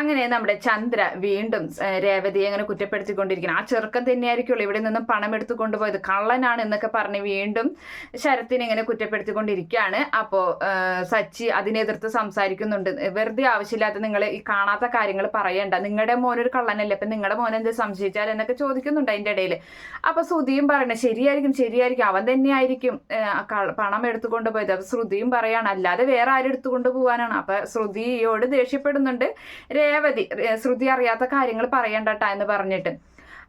അങ്ങനെ നമ്മുടെ ചന്ദ്ര വീണ്ടും രേവതിയെ അങ്ങനെ കുറ്റപ്പെടുത്തിക്കൊണ്ടിരിക്കണം ആ ചെറുക്കൻ തന്നെയായിരിക്കുള്ളൂ ഇവിടെ നിന്നും പണം എടുത്തു കൊണ്ടുപോയത്. കള്ളനാണ് എന്നൊക്കെ പറഞ്ഞ് വീണ്ടും ശരത്തിനെ ഇങ്ങനെ കുറ്റപ്പെടുത്തിക്കൊണ്ടിരിക്കുകയാണ്. അപ്പോൾ സച്ചി അതിനെതിർത്ത് സംസാരിക്കുന്നുണ്ട്. വെറുതെ ആവശ്യമില്ലാത്ത നിങ്ങൾ ഈ കാണാത്ത കാര്യങ്ങൾ പറയണ്ട. നിങ്ങളുടെ മോനൊരു കള്ളനല്ലേ? അപ്പം നിങ്ങളുടെ മോൻ എന്ത് സംശയിച്ചാൽ എന്നൊക്കെ ചോദിക്കുന്നുണ്ട് അതിന്റെ ഇടയിൽ അപ്പോൾ ശ്രുതിയും പറയണേ ശരിയായിരിക്കും ശരിയായിരിക്കും. അവൻ തന്നെയായിരിക്കും പണം എടുത്തുകൊണ്ട് പോയത് അപ്പോൾ ശ്രുതിയും പറയാണ് അല്ലാതെ വേറെ ആരും എടുത്തുകൊണ്ട് പോകാനാണ് അപ്പം ശ്രുതിയോട് ദേഷ്യപ്പെടുന്നുണ്ട്. രേവതി ശ്രുതി അറിയാത്ത കാര്യങ്ങൾ പറയണ്ടട്ട എന്ന് പറഞ്ഞിട്ട്.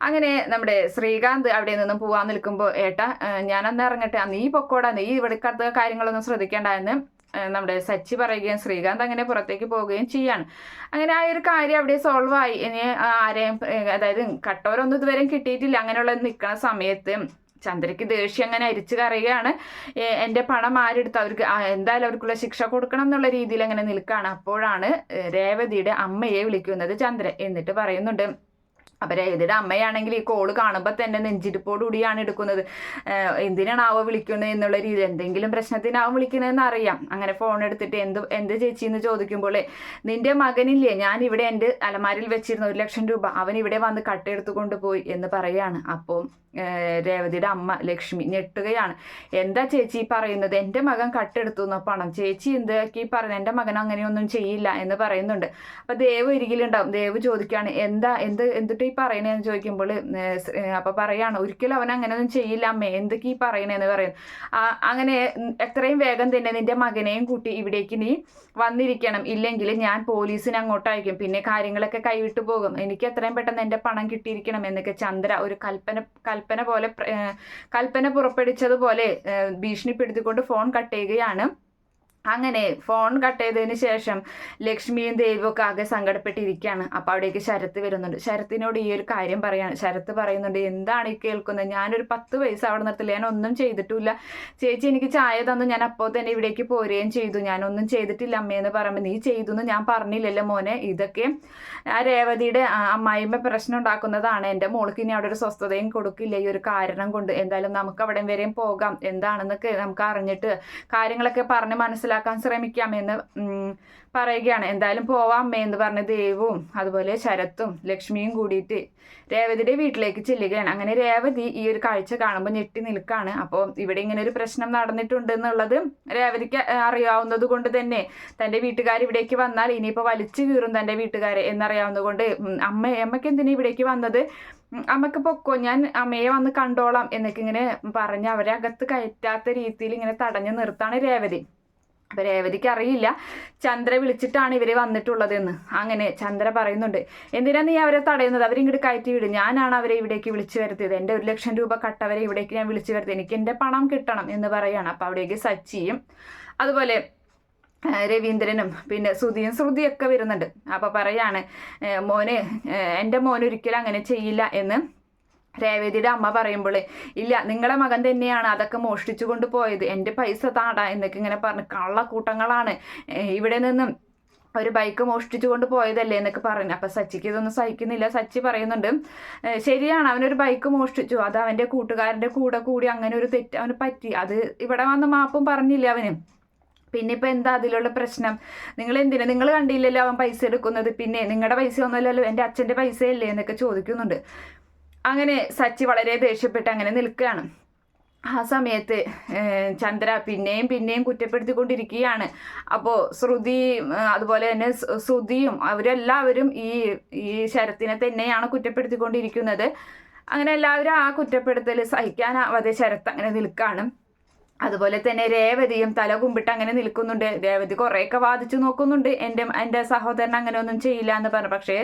അങ്ങനെ നമ്മുടെ ശ്രീകാന്ത് അവിടെ നിന്നും പോവാൻ നിൽക്കുമ്പോൾ ഏട്ടാ ഞാൻ അന്ന് ഇറങ്ങട്ടെ. നീ പൊക്കോടാ. നീ ഇവിടേക്കടുത്ത കാര്യങ്ങളൊന്നും ശ്രദ്ധിക്കേണ്ട എന്ന് നമ്മുടെ സച്ചി പറയുകയും ശ്രീകാന്ത് അങ്ങനെ പുറത്തേക്ക് പോവുകയും ചെയ്യാണ്. അങ്ങനെ ആ ഒരു കാര്യം അവിടെ സോൾവ് ആയി. ഇനി ആരെയും അതായത് കട്ടോരൊന്നും ഇതുവരെയും കിട്ടിയിട്ടില്ല. അങ്ങനെയുള്ള നിൽക്കുന്ന സമയത്ത് ചന്ദ്രയ്ക്ക് ദേഷ്യം അങ്ങനെ അരിച്ചു കറിയുകയാണ് എന്റെ പണം ആരെടുത്ത്? അവർക്ക് എന്തായാലും അവർക്കുള്ള ശിക്ഷ കൊടുക്കണം എന്നുള്ള രീതിയിൽ അങ്ങനെ നിൽക്കുകയാണ്. അപ്പോഴാണ് രേവതിയുടെ അമ്മയെ വിളിക്കുന്നത് ചന്ദ്രൻ എന്നിട്ട് പറയുന്നുണ്ട് അപ്പം രേവതിയുടെ അമ്മയാണെങ്കിൽ ഈ കോൾ കാണുമ്പോൾ തന്നെ നെഞ്ചിരിപ്പോടുകൂടിയാണ് എടുക്കുന്നത്. എന്തിനാണാവോ വിളിക്കുന്നത് എന്നുള്ള രീതി എന്തെങ്കിലും പ്രശ്നത്തിനാവും വിളിക്കുന്നതെന്ന് അറിയാം. അങ്ങനെ ഫോൺ എടുത്തിട്ട് എന്ത് എന്ത് ചേച്ചി എന്ന് ചോദിക്കുമ്പോൾ നിന്റെ മകനില്ലേ? ഞാൻ ഇവിടെ എന്റെ അലമാരിൽ വെച്ചിരുന്ന ഒരു ലക്ഷം രൂപ. അവൻ ഇവിടെ വന്ന് കട്ടെടുത്തു കൊണ്ടുപോയി എന്ന് പറയാണ് അപ്പോൾ രേവതിയുടെ അമ്മ ലക്ഷ്മി ഞെട്ടുകയാണ്. എന്താ ചേച്ചി പറയുന്നത്? എന്റെ മകൻ കട്ടെടുത്തു എന്നോ പണം? ചേച്ചി എന്താക്കി പറഞ്ഞു എന്റെ മകൻ അങ്ങനെയൊന്നും ചെയ്യില്ല എന്ന് പറയുന്നുണ്ട്. അപ്പോൾ ദേവ് ഇരിക്കലുണ്ടാവും. ദേവ് ചോദിക്കുകയാണ് എന്താ? എന്ത് എന്തിട്ട് ഈ പറയണേന്ന് ചോദിക്കുമ്പോൾ അപ്പോൾ പറയാണ് ഒരിക്കലും അവൻ അങ്ങനെയൊന്നും ചെയ്യില്ല അമ്മേ. എന്തൊക്കെ ഈ പറയണേന്ന് പറയുന്നു. അങ്ങനെ എത്രയും വേഗം തന്നെ നിന്റെ മകനെയും കൂട്ടി ഇവിടേക്ക് നീ വന്നിരിക്കണം. ഇല്ലെങ്കിൽ ഞാൻ പോലീസിനെ അങ്ങോട്ട് അയക്കും. പിന്നെ കാര്യങ്ങളൊക്കെ കൈവിട്ടു പോകും. എനിക്ക് എത്രയും പെട്ടെന്ന് എന്റെ പണം കിട്ടിയിരിക്കണം എന്നൊക്കെ ചന്ദ്ര ഒരു കൽപ്പന കൽപ്പന പോലെ കൽപ്പന പുറപ്പെടുവിച്ചതുപോലെ ഭീഷണിപ്പെടുത്തിക്കൊണ്ട് ഫോൺ കട്ട് ചെയ്യുകയാണ്. അങ്ങനെ ഫോൺ കട്ട് ചെയ്തതിന് ശേഷം ലക്ഷ്മിയും ദേവും ഒക്കെ ആകെ സങ്കടപ്പെട്ടിരിക്കുകയാണ്. അപ്പോൾ അവിടേക്ക് ശരത്ത് വരുന്നുണ്ട്. ശരത്തിനോട് ഈ ഒരു കാര്യം പറയാണ്. ശരത്ത് പറയുന്നുണ്ട് എന്താണ് ഈ കേൾക്കുന്നത്? ഞാനൊരു പത്ത് വയസ്സ് അവിടെ നിർത്തില്ല. ഞാൻ ഒന്നും ചെയ്തിട്ടില്ല. ചേച്ചി എനിക്ക് ചായ തന്നു. ഞാൻ അപ്പോൾ തന്നെ ഇവിടേക്ക് പോരുകയും ചെയ്തു. ഞാനൊന്നും ചെയ്തിട്ടില്ല അമ്മയെന്ന് പറയുമ്പോൾ നീ ചെയ്തു എന്ന് ഞാൻ പറഞ്ഞില്ലല്ലോ മോനെ. ഇതൊക്കെ ആ രേവതിയുടെ അമ്മായിമ്മ പ്രശ്നം ഉണ്ടാക്കുന്നതാണ്. എന്റെ മോൾക്ക് ഇനി അവിടെ ഒരു സ്വസ്ഥതയും കൊടുക്കില്ല. ഈ ഒരു കാരണം കൊണ്ട് എന്തായാലും നമുക്ക് അവിടെ വരെയും പോകാം. എന്താണെന്നൊക്കെ നമുക്ക് അറിഞ്ഞിട്ട് കാര്യങ്ങളൊക്കെ പറഞ്ഞ് മനസ്സിലാക്കാൻ ശ്രമിക്കാം എന്ന് പറയുകയാണ്. എന്തായാലും പോവാം എന്ന് പറഞ്ഞ ദേവും അതുപോലെ ശരത്തും ലക്ഷ്മിയും കൂടിയിട്ട് രേവതിയുടെ വീട്ടിലേക്ക് ചെല്ലുകയാണ്. അങ്ങനെ രേവതി ഈ ഒരു കാഴ്ച കാണുമ്പോൾ ഞെട്ടി നിൽക്കുകയാണ് അപ്പോൾ ഇവിടെ ഇങ്ങനെ ഒരു പ്രശ്നം നടന്നിട്ടുണ്ട് എന്നുള്ളത് രേവതിക്ക് അറിയാവുന്നത് കൊണ്ട് തന്നെ. തന്റെ വീട്ടുകാർ ഇവിടേക്ക് വന്നാൽ ഇനിയിപ്പോൾ വലിച്ചു കീറും തന്റെ വീട്ടുകാരെ എന്നറിയാവുന്നത് കൊണ്ട് അമ്മ അമ്മയ്ക്ക് എന്തിനാ ഇവിടേക്ക് വന്നത്? അമ്മയ്ക്ക് പൊക്കോ? ഞാൻ അമ്മയെ വന്ന് കണ്ടോളാം എന്നൊക്കെ ഇങ്ങനെ പറഞ്ഞ് അവരെ അകത്ത് കയറ്റാത്ത രീതിയിൽ ഇങ്ങനെ തടഞ്ഞു നിർത്താണ് രേവതി. രേവതിക്ക് അറിയില്ല. ചന്ദ്ര വിളിച്ചിട്ടാണ് ഇവർ വന്നിട്ടുള്ളതെന്ന്. അങ്ങനെ ചന്ദ്ര പറയുന്നുണ്ട് എന്തിനാ നീ അവരെ തടയുന്നത്? അവരിങ്ങോട്ട് കയറ്റി വിടും. ഞാനാണ് അവരെ ഇവിടേക്ക് വിളിച്ചു വരുത്തിയത്. എന്റെ ഒരു ലക്ഷം രൂപ കട്ടവരെ ഇവിടേക്ക് ഞാൻ വിളിച്ചു വരുത്തി. എനിക്ക് എന്റെ പണം കിട്ടണം എന്ന് പറയാണ്. അപ്പൊ അവിടേക്ക് സച്ചിയും അതുപോലെ രവീന്ദ്രനും പിന്നെ ശ്രുതിയും ശ്രുതിയൊക്കെ വരുന്നുണ്ട്. അപ്പൊ പറയാണ് മോന് എന്റെ മോൻ ഒരിക്കലും അങ്ങനെ ചെയ്യില്ല എന്ന്. രേവതിയുടെ അമ്മ പറയുമ്പോൾ ഇല്ല നിങ്ങളെ മകൻ തന്നെയാണ് അതൊക്കെ മോഷ്ടിച്ചു കൊണ്ട് പോയത്. എന്റെ പൈസ താടാ എന്നൊക്കെ ഇങ്ങനെ പറഞ്ഞ് കള്ളക്കൂട്ടങ്ങളാണ്. ഇവിടെ നിന്നും ഒരു ബൈക്ക് മോഷ്ടിച്ചു കൊണ്ട് പോയതല്ലേ എന്നൊക്കെ പറഞ്ഞു. അപ്പം സച്ചിക്ക് ഇതൊന്നും സഹിക്കുന്നില്ല. സച്ചി പറയുന്നുണ്ട് ശരിയാണ് അവനൊരു ബൈക്ക് മോഷ്ടിച്ചു. അത് അവന്റെ കൂട്ടുകാരന്റെ കൂടെ കൂടി അങ്ങനെ ഒരു തെറ്റ് അവന് പറ്റി. അത് ഇവിടെ വന്ന് മാപ്പും പറഞ്ഞില്ല അവന്? പിന്നെ ഇപ്പം എന്താ അതിലുള്ള പ്രശ്നം? നിങ്ങൾ എന്തിനാ? നിങ്ങൾ കണ്ടില്ലല്ലോ അവൻ പൈസ എടുക്കുന്നത്. പിന്നെ നിങ്ങളുടെ പൈസ ഒന്നുമല്ലല്ലോ എന്റെ അച്ഛന്റെ പൈസയല്ലേ? എന്നൊക്കെ ചോദിക്കുന്നുണ്ട്. അങ്ങനെ സച്ചി വളരെ ദേഷ്യപ്പെട്ട് അങ്ങനെ നിൽക്കുകയാണ്. ആ സമയത്ത് ചന്ദ്ര പിന്നെയും പിന്നെയും കുറ്റപ്പെടുത്തിക്കൊണ്ടിരിക്കുകയാണ്. അപ്പോൾ ശ്രുതി അതുപോലെ തന്നെ ശ്രുതിയും അവരെല്ലാവരും ഈ ഈ ശരത്തിനെ തന്നെയാണ് കുറ്റപ്പെടുത്തിക്കൊണ്ടിരിക്കുന്നത്. അങ്ങനെ എല്ലാവരും ആ കുറ്റപ്പെടുത്തൽ സഹിക്കാനാവാതെ ശരത്ത് അങ്ങനെ നിൽക്കുകയാണ്. അതുപോലെ തന്നെ രേവതിയും തല കുമ്പിട്ട് അങ്ങനെ നിൽക്കുന്നുണ്ട്. രേവതി കുറേയൊക്കെ വാദിച്ചു നോക്കുന്നുണ്ട്. എന്റെ എന്റെ സഹോദരൻ അങ്ങനെ ഒന്നും ചെയ്യില്ല എന്ന് പറഞ്ഞു. പക്ഷേ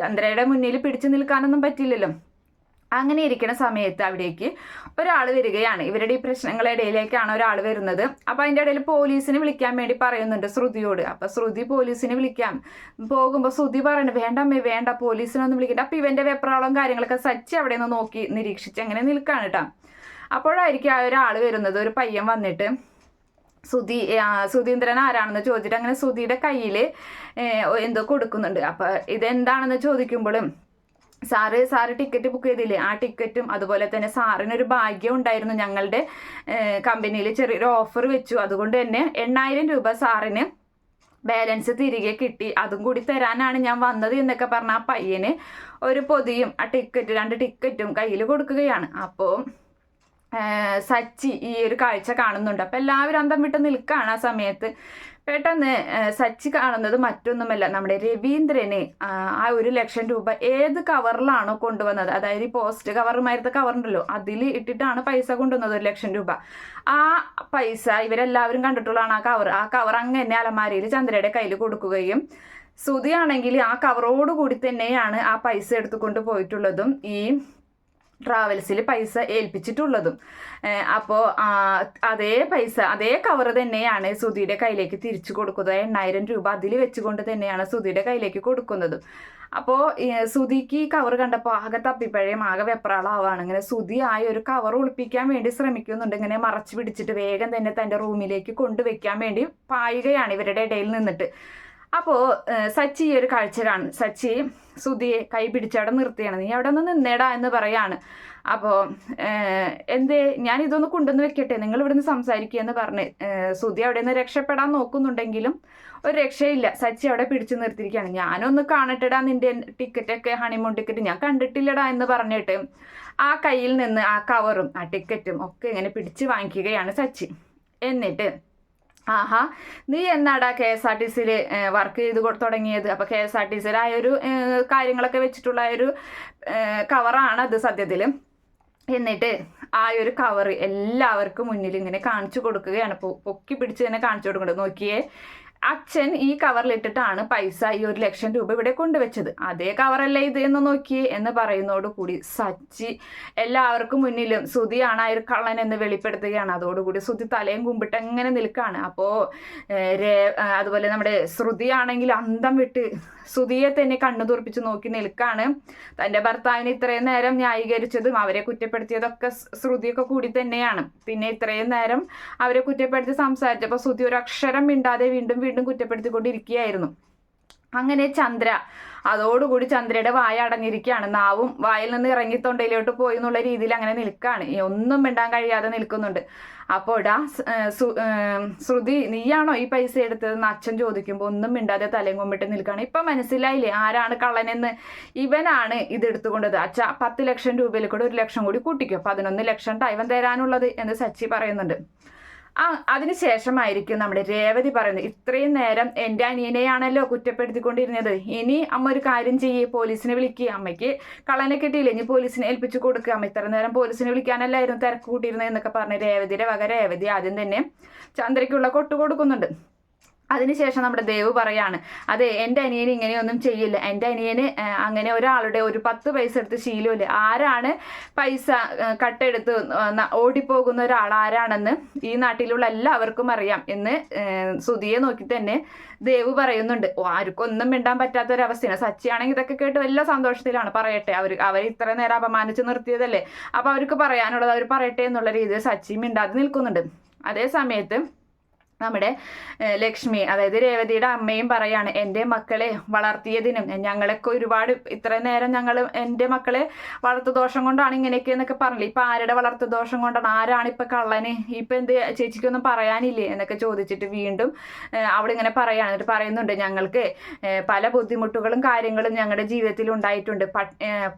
ചന്ദ്രയുടെ മുന്നിൽ പിടിച്ചു നിൽക്കാനൊന്നും പറ്റില്ലല്ലോ. അങ്ങനെ ഇരിക്കുന്ന സമയത്ത് അവിടേക്ക് ഒരാൾ വരികയാണ്. ഇവരുടെ ഈ പ്രശ്നങ്ങളുടെ ഇടയിലേക്കാണ് ഒരാൾ വരുന്നത്. അപ്പോൾ അതിന്റെ ഇടയിൽ പോലീസിനെ വിളിക്കാൻ വേണ്ടി പറയുന്നുണ്ട് ശ്രുതിയോട്. അപ്പോൾ ശ്രുതി പോലീസിനെ വിളിക്കാം. പോകുമ്പോൾ ശ്രുതി പറയുന്നത് വേണ്ട അമ്മേ വേണ്ട പോലീസിനൊന്നും വിളിക്കണ്ട. അപ്പോൾ ഇവന്റെ വെപ്രാളം കാര്യങ്ങളൊക്കെ സച്ചി അവിടെ നിന്ന് നോക്കി നിരീക്ഷിച്ച് അങ്ങനെ നിൽക്കുകയാണ് കേട്ടോ അപ്പോഴായിരിക്കും ആ ഒരാൾ വരുന്നത്. ഒരു പയ്യൻ വന്നിട്ട് സുധി സുധീന്ദ്രൻ ആരാണെന്ന് ചോദിച്ചിട്ട് അങ്ങനെ സുധിയുടെ കയ്യിൽ എന്തോ കൊടുക്കുന്നുണ്ട്. അപ്പോൾ ഇതെന്താണെന്ന് ചോദിക്കുമ്പോഴും സാറ് സാറ് ടിക്കറ്റ് ബുക്ക് ചെയ്തില്ലേ? ആ ടിക്കറ്റും അതുപോലെ തന്നെ സാറിനൊരു ഭാഗ്യം ഉണ്ടായിരുന്നു ഞങ്ങളുടെ കമ്പനിയിൽ ചെറിയൊരു ഓഫർ വെച്ചു. അതുകൊണ്ട് തന്നെ എണ്ണായിരം രൂപ സാറിന് ബാലൻസ് തിരികെ കിട്ടി. അതും കൂടി തരാനാണ് ഞാൻ വന്നത് എന്നൊക്കെ പറഞ്ഞ ആ പയ്യന് ഒരു പൊതിയും ആ ടിക്കറ്റ് രണ്ട് ടിക്കറ്റും കയ്യിൽ കൊടുക്കുകയാണ്. അപ്പോൾ സച്ചി ഈ ഒരു കാഴ്ച കാണുന്നുണ്ട്. അപ്പോൾ എല്ലാവരും അന്തം വിട്ട് നിൽക്കുകയാണ് ആ സമയത്ത്. പെട്ടെന്ന് സച്ചി കാണുന്നത് മറ്റൊന്നുമല്ല. നമ്മുടെ രവീന്ദ്രന് ആ ഒരു ലക്ഷം രൂപ ഏത് കവറിലാണോ കൊണ്ടുവന്നത്? അതായത് ഈ പോസ്റ്റ് കവറുമായിരുന്ന കവറുണ്ടല്ലോ. അതിൽ ഇട്ടിട്ടാണ് പൈസ കൊണ്ടുവന്നത് ഒരു ലക്ഷം രൂപ. ആ പൈസ ഇവരെല്ലാവരും കണ്ടിട്ടുള്ളതാണ് ആ കവർ. ആ കവർ അങ്ങനെ അലമാരിയിൽ ചന്ദ്രയുടെ കയ്യിൽ കൊടുക്കുകയും സുതിയാണെങ്കിൽ ആ കവറോട് കൂടി തന്നെയാണ് ആ പൈസ എടുത്തുകൊണ്ട് പോയിട്ടുള്ളതും. ഈ ട്രാവൽസിൽ പൈസ ഏൽപ്പിച്ചിട്ടുള്ളതും. അപ്പോൾ അതേ പൈസ അതേ കവർ തന്നെയാണ് സുധിയുടെ കയ്യിലേക്ക് തിരിച്ചു കൊടുക്കുന്നത്. എണ്ണായിരം രൂപ അതിൽ വെച്ചുകൊണ്ട് തന്നെയാണ് സുധിയുടെ കയ്യിലേക്ക് കൊടുക്കുന്നതും. അപ്പോൾ സുധിക്ക് കവർ കണ്ടപ്പോൾ ആകെ തപ്പിപ്പഴയും ആകെ വെപ്രാളാവാണ് ഇങ്ങനെ സുധി ആയ ഒരു കവർ ഒളിപ്പിക്കാൻ വേണ്ടി ശ്രമിക്കുന്നുണ്ട്. ഇങ്ങനെ മറച്ചു പിടിച്ചിട്ട് വേഗം തന്നെ തന്റെ റൂമിലേക്ക് കൊണ്ടുവയ്ക്കാൻ വേണ്ടി പായുകയാണ് ഇവരുടെ ഇടയിൽ നിന്നിട്ട്. അപ്പോൾ സച്ചി ഒരു കാഴ്ച സച്ചി സുധിയെ കൈ പിടിച്ചവിടെ നിർത്തിയാണ്. നീ അവിടെ നിന്ന് നിന്നേടാ എന്ന് പറയാണ്. അപ്പോൾ എന്തേ ഞാൻ ഇതൊന്ന് കൊണ്ടുവന്ന് വെക്കട്ടെ? നിങ്ങൾ ഇവിടുന്ന് സംസാരിക്കുക എന്ന് പറഞ്ഞ് സുധി അവിടെ നിന്ന് രക്ഷപ്പെടാൻ നോക്കുന്നുണ്ടെങ്കിലും ഒരു രക്ഷയില്ല. സച്ചി അവിടെ പിടിച്ചു നിർത്തിയിരിക്കുകയാണ്. ഞാനൊന്ന് കാണട്ടെടാ നിന്റെ ടിക്കറ്റൊക്കെ ഹണിമൂൺ ടിക്കറ്റ് ഞാൻ കണ്ടിട്ടില്ലടാ എന്ന് പറഞ്ഞിട്ട് ആ കയ്യിൽ നിന്ന് ആ കവറും ആ ടിക്കറ്റും ഒക്കെ ഇങ്ങനെ പിടിച്ച് വാങ്ങിക്കുകയാണ് സച്ചി. എന്നിട്ട് ആഹാ നീ എന്നാടാ കെ എസ് ആർ ടി സിയിൽ വർക്ക് ചെയ്ത് തുടങ്ങിയത്? അപ്പോൾ കെ എസ് ആർ ടി സിയിൽ ആ ഒരു കാര്യങ്ങളൊക്കെ വെച്ചിട്ടുള്ള ഒരു കവറാണ് അത് സത്യത്തിൽ എന്നിട്ട് ആ ഒരു കവർ എല്ലാവർക്കും മുന്നിൽ ഇങ്ങനെ കാണിച്ചു കൊടുക്കുകയാണ്. പൊക്കി പിടിച്ച് തന്നെ കാണിച്ചു കൊടുക്കുന്നത് നോക്കിയേ അച്ഛൻ ഈ കവറിലിട്ടിട്ടാണ് പൈസ ഈ ഒരു ലക്ഷം രൂപ ഇവിടെ കൊണ്ടുവച്ചത്. അതേ കവറല്ലേ ഇത് എന്ന് നോക്കിയേ എന്ന് പറയുന്നതോടുകൂടി സച്ചി എല്ലാവർക്കും മുന്നിലും സുതിയാണ് ആ ഒരു കള്ളൻ എന്ന് വെളിപ്പെടുത്തുകയാണ്. അതോടുകൂടി സുതി തലയും കുമ്പിട്ട് എങ്ങനെ നിൽക്കുകയാണ് അപ്പോൾ അതുപോലെ നമ്മുടെ ശ്രുതിയാണെങ്കിൽ അന്തം വിട്ട് സുതിയെ തന്നെ കണ്ണു തുറപ്പിച്ച് നോക്കി നിൽക്കുകയാണ് തന്റെ ഭർത്താവിനെ ഇത്രയും നേരം ന്യായീകരിച്ചതും അവരെ കുറ്റപ്പെടുത്തിയതൊക്കെ ശ്രുതിയൊക്കെ കൂടി തന്നെയാണ്. പിന്നെ ഇത്രയും നേരം അവരെ കുറ്റപ്പെടുത്തി സംസാരിച്ചപ്പോൾ ശ്രുതി ഒരു അക്ഷരം മിണ്ടാതെ വീണ്ടും വീണ്ടും കുറ്റപ്പെടുത്തിക്കൊണ്ടിരിക്കുകയായിരുന്നു. അങ്ങനെ ചന്ദ്ര അതോടുകൂടി ചന്ദ്രയുടെ വായ അടഞ്ഞിരിക്കുകയാണ്. നാവും വായിൽ നിന്ന് ഇറങ്ങി തൊണ്ടയിലോട്ട് പോയി എന്നുള്ള രീതിയിൽ അങ്ങനെ നിൽക്കുകയാണ്. ഒന്നും മിണ്ടാൻ കഴിയാതെ നിൽക്കുന്നുണ്ട്. അപ്പോൾ ഡാ ശ്രുതി നീയാണോ ഈ പൈസ എടുത്തത് എന്ന് അച്ഛൻ ചോദിക്കുമ്പോൾ ഒന്നും മിണ്ടാതെ തലയും കൊമ്പിട്ട് നിൽക്കുകയാണ്. ഇപ്പൊ മനസ്സിലായില്ലേ ആരാണ് കള്ളനെന്ന്? ഇവനാണ് ഇത് എടുത്തുകൊണ്ടത്. അച്ഛ പത്ത് ലക്ഷം രൂപയിൽ കൂടെ ഒരു ലക്ഷം കൂടി കൂട്ടിക്കോ. പതിനൊന്ന് ലക്ഷം ടൈവൻ തരാനുള്ളത് എന്ന് സച്ചി പറയുന്നുണ്ട്. ആ അതിനുശേഷമായിരിക്കും നമ്മുടെ രേവതി പറയുന്നത്. ഇത്രയും നേരം എന്റെ അനിയനെയാണല്ലോ കുറ്റപ്പെടുത്തിക്കൊണ്ടിരുന്നത്. ഇനി അമ്മ ഒരു കാര്യം ചെയ്യേ. പോലീസിനെ വിളിക്കുക അമ്മയ്ക്ക് കള്ളനെ കിട്ടിയില്ല? ഇനി പോലീസിനെ ഏൽപ്പിച്ചു കൊടുക്കുക അമ്മ ഇത്ര നേരം പോലീസിനെ വിളിക്കാനല്ലായിരുന്നു തിരക്ക് കൂട്ടിയിരുന്നത് എന്നൊക്കെ പറഞ്ഞ് രേവതിയുടെ വക രേവതി ആദ്യം തന്നെ ചന്ദ്രയ്ക്കുള്ള കൊട്ടു കൊടുക്കുന്നുണ്ട്. അതിനുശേഷം നമ്മുടെ ദേവ് പറയാണ് അതെ എന്റെ അനിയന് ഇങ്ങനെയൊന്നും ചെയ്യില്ല. എന്റെ അനിയന് അങ്ങനെ ഒരാളുടെ ഒരു പത്ത് പൈസ എടുത്ത് ശീലമില്ല. ആരാണ് പൈസ കട്ടെടുത്ത് ഓടിപ്പോകുന്ന ഒരാൾ? ആരാണെന്ന് ഈ നാട്ടിലുള്ള എല്ലാവർക്കും അറിയാം. എന്ന് സുധിയെ നോക്കി തന്നെ ദേവ് പറയുന്നുണ്ട് ആർക്കും ഒന്നും മിണ്ടാൻ പറ്റാത്ത ഒരു അവസ്ഥയാണ് സച്ചിയാണെങ്കിൽ ഇതൊക്കെ കേട്ട് വല്ല സന്തോഷത്തിലാണ്. പറയട്ടെ അവർ അവർ ഇത്ര നേരം അപമാനിച്ച് നിർത്തിയതല്ലേ? അപ്പോൾ അവർക്ക് പറയാനുള്ളത് അവർ പറയട്ടെ എന്നുള്ള രീതിയിൽ സച്ചി മിണ്ടാതെ നിൽക്കുന്നുണ്ട്. അതേ സമയത്ത് നമ്മുടെ ലക്ഷ്മി അതായത് രേവതിയുടെ അമ്മയും പറയാണ് എന്റെ മക്കളെ വളർത്തിയതിനും ഞങ്ങളൊക്കെ ഒരുപാട് ഇത്ര നേരം ഞങ്ങൾ എന്റെ മക്കളെ വളർത്തു ദോഷം കൊണ്ടാണ് ഇങ്ങനെയൊക്കെ എന്നൊക്കെ പറഞ്ഞില്ലേ? ഇപ്പം ആരുടെ വളർത്തു ദോഷം കൊണ്ടാണ്? ആരാണ് ഇപ്പം കള്ളന്? ഇപ്പം എന്ത് ചേച്ചിക്കൊന്നും പറയാനില്ലേ? എന്നൊക്കെ ചോദിച്ചിട്ട് വീണ്ടും അവളിങ്ങനെ പറയാണ്. എന്നിട്ട് പറയുന്നുണ്ട് ഞങ്ങൾക്ക് പല ബുദ്ധിമുട്ടുകളും കാര്യങ്ങളും ഞങ്ങളുടെ ജീവിതത്തിൽ ഉണ്ടായിട്ടുണ്ട്.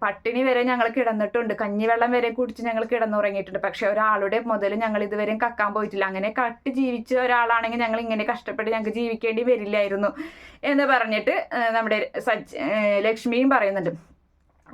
പട്ടിണി വരെ ഞങ്ങൾ കിടന്നിട്ടുണ്ട്. കഞ്ഞിവെള്ളം വരെ കുടിച്ച് ഞങ്ങൾ കിടന്നുറങ്ങിയിട്ടുണ്ട്. പക്ഷെ ഒരാളുടെ മുതൽ ഞങ്ങൾ ഇതുവരെയും കക്കാൻ പോയിട്ടില്ല. അങ്ങനെ കട്ട് ജീവിച്ച ഒരാളാണ് ആണെങ്കിൽ ഞങ്ങൾ ഇങ്ങനെ കഷ്ടപ്പെട്ട് ഞങ്ങൾക്ക് ജീവിക്കേണ്ടി വരില്ലായിരുന്നു എന്ന് പറഞ്ഞിട്ട് നമ്മുടെ സജ് ലക്ഷ്മിയും പറയുന്നുണ്ട്.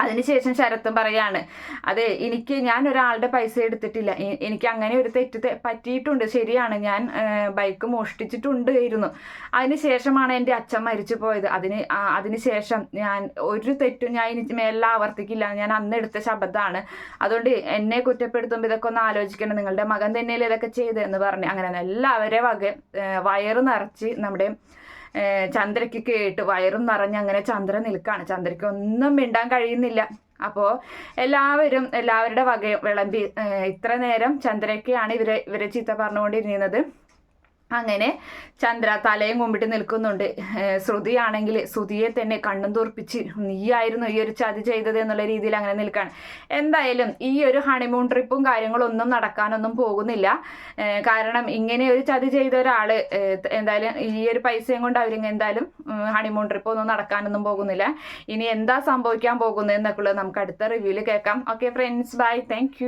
അതിനുശേഷം ശരത്തും പറയാണ് അതെ എനിക്ക് ഞാൻ ഒരാളുടെ പൈസ എടുത്തിട്ടില്ല. എനിക്ക് അങ്ങനെ ഒരു തെറ്റ് പറ്റിയിട്ടുണ്ട്. ശരിയാണ് ഞാൻ ബൈക്ക് മോഷ്ടിച്ചിട്ടുണ്ട് ആയിരുന്നു അതിനുശേഷമാണ് എന്റെ അച്ഛൻ മരിച്ചു പോയത്. അതിന് അതിനുശേഷം ഞാൻ ഒരു തെറ്റും ഞാൻ ഇനി മേലെ ആവർത്തിക്കില്ല. ഞാൻ അന്ന് എടുത്ത ശബ്ദമാണ്. അതുകൊണ്ട് എന്നെ കുറ്റപ്പെടുത്തുമ്പോൾ ഇതൊക്കെ ഒന്ന് ആലോചിക്കണം. നിങ്ങളുടെ മകൻ തന്നെയല്ലേ ഇതൊക്കെ ചെയ്തതെന്ന് പറഞ്ഞു. അങ്ങനെ എല്ലാവരെ വക വയറ് നിറച്ച് നമ്മുടെ ചന്ദ്രയ്ക്ക് കേട്ട് വയറും നിറഞ്ഞ് അങ്ങനെ ചന്ദ്ര നിൽക്കുകയാണ് ചന്ദ്രയ്ക്ക് ഒന്നും മിണ്ടാൻ കഴിയുന്നില്ല. അപ്പോൾ എല്ലാവരും എല്ലാവരുടെ വകയും വിളമ്പി ഇത്ര നേരം ചന്ദ്രയ്ക്കാണ് ഇവരെ ഇവരെ ചീത്ത പറഞ്ഞുകൊണ്ടിരുന്നത്. അങ്ങനെ ചന്ദ്ര തലയും കുമ്പിട്ട് നിൽക്കുന്നുണ്ട്. ശ്രുതിയാണെങ്കിൽ ശ്രുതിയെ തന്നെ കണ്ണും തുറപ്പിച്ച് നീയായിരുന്നു ഈ ഒരു ചതി ചെയ്തത് എന്നുള്ള രീതിയിൽ അങ്ങനെ നിൽക്കുകയാണ് എന്തായാലും ഈ ഒരു ഹണിമൂൺ ട്രിപ്പും കാര്യങ്ങളൊന്നും നടക്കാനൊന്നും പോകുന്നില്ല. കാരണം ഇങ്ങനെ ഒരു ചതി ചെയ്ത ഒരാൾ എന്തായാലും ഈ ഒരു പൈസയും കൊണ്ട് അവരിങ്ങ എന്തായാലും ഹണിമൂൺ ട്രിപ്പ് ഒന്നും നടക്കാനൊന്നും പോകുന്നില്ല. ഇനി എന്താ സംഭവിക്കാൻ പോകുന്നത് എന്നൊക്കെ നമുക്ക് അടുത്ത റിവ്യൂവിൽ കേൾക്കാം. Okay friends bye thank